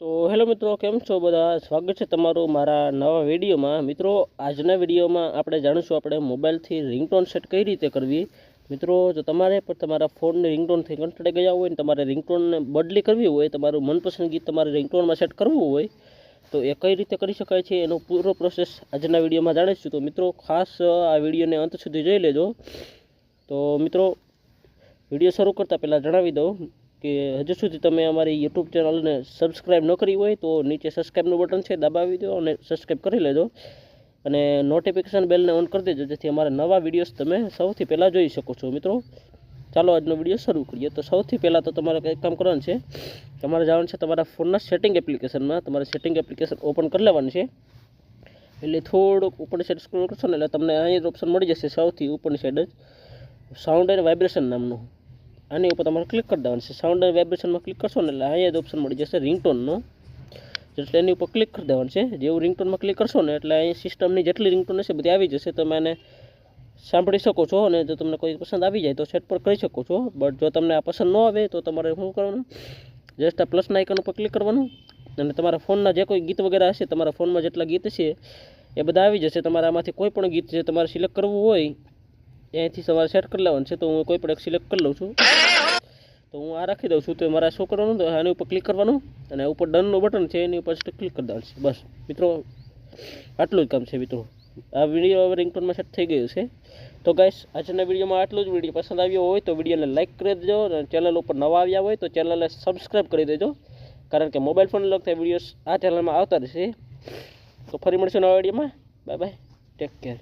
તો હેલો મિત્રો, કેમ છો બધા? સ્વાગત છે તમારું મારા નવા વિડીયોમાં. મિત્રો, આજના વિડીયોમાં આપણે જાણીશું આપણે મોબાઈલથી રિંગટોન સેટ કઈ રીતે કરવી? મિત્રો, જો તમારે પણ તમારા ફોનની રિંગટોનથી કંટાળી ગયા હોય ને તમારે રિંગટોનને બદલી કરવી હોય, તમારું મનપસંદ ગીત તમારે રિંગટોનમાં સેટ કરવું હોય, તો એ કઈ રીતે કરી શકાય છે એનો પૂરો પ્રોસેસ આજના વિડીયોમાં જાણીશું. તો મિત્રો, ખાસ આ વિડીયોને અંત સુધી જોઈ લેજો. તો મિત્રો, વીડિયો શરૂ કરતાં પહેલાં જણાવી દઉં. કે હજુ સુધી તમે અમારી યુટ્યુબ ચેનલને સબસ્ક્રાઈબ ન કરી હોય તો નીચે સબસ્ક્રાઈબનું બટન છે દબાવી દો અને સબસ્ક્રાઈબ કરી લેજો. અને નોટિફિકેશન બેલને ઓન કરી દેજો, જેથી અમારા નવા વિડીયોઝ તમે સૌથી પહેલાં જોઈ શકો છો મિત્રો. ચાલો આજનો વીડિયો શરૂ કરીએ. તો સૌથી પહેલાં તો તમારે કંઈક કામ કરવાનું છે. તમારે જવાનું છે તમારા ફોનના સેટિંગ એપ્લિકેશનમાં તમારે સેટિંગ એપ્લિકેશન ઓપન કરી લેવાનું છે. એટલે થોડુંક ઉપરની સાઈડ સ્ક્રોલ કરશો ને એટલે તમને અહીં ઓપ્શન મળી જશે સૌથી ઉપરની સાઈડ જ. સાઉન્ડ એન્ડ વાઇબ્રેશન નામનું. આની ઉપર તમારે ક્લિક કરી દેવાનું છે. સાઉન્ડ અને વાઇબ્રેશનમાં ક્લિક કરશો ને એટલે અહીંયા જ ઓપ્શન મળી જશે રિંગટોનનો એટલે એની ઉપર ક્લિક કરી દેવાનું છે. જેવું રિંગટોનમાં ક્લિક કરશો ને એટલે અહીં સિસ્ટમની જેટલી રિંગટોન હશે બધી આવી જશે. તમે આને સાંભળી શકો છો અને જો તમને કોઈ પસંદ આવી જાય તો સેટ પર કરી શકો છો. બટ જો તમને આ પસંદ ન આવે તો તમારે શું કરવાનું? જસ્ટ આ પ્લસના આઇકન ઉપર ક્લિક કરવાનું. અને તમારા ફોનના જે કોઈ ગીત વગેરે હશે, તમારા ફોનમાં જેટલા ગીત છે, એ બધા આવી જશે. તમારે આમાંથી કોઈ પણ ગીત છે તમારે સિલેક્ટ કરવું હોય અહીંથી તમારે સેટ કરી લેવાનું છે તો હું કોઈ પણ એક સિલેક્ટ કરી લઉં છું. તો હું આ રાખી દઉં છું તો મારા શો કરવાનું આની ઉપર ક્લિક કરવાનું અને ઉપર ડનનું બટન છે એની ઉપર ક્લિક કરી દેવાનું છે. બસ. મિત્રો, આટલું જ કામ છે મિત્રો. આ વીડિયો હવે રિંગટોનમાં સેટ થઈ ગયું છે. તો ગાઈસ આજના વિડીયોમાં આટલું જ. વીડિયો પસંદ આવ્યો હોય તો વિડીયોને લાઇક કરી દેજો અને ચેનલ ઉપર નવા આવ્યા હોય તો ચેનલને સબસ્ક્રાઈબ કરી દેજો. કારણ કે મોબાઈલ ફોન લગતા વિડીયોઝ આ ચેનલમાં આવતા રહેશે તો ફરી મળશું નવા વિડીયોમાં બાય બાય ટેક કેર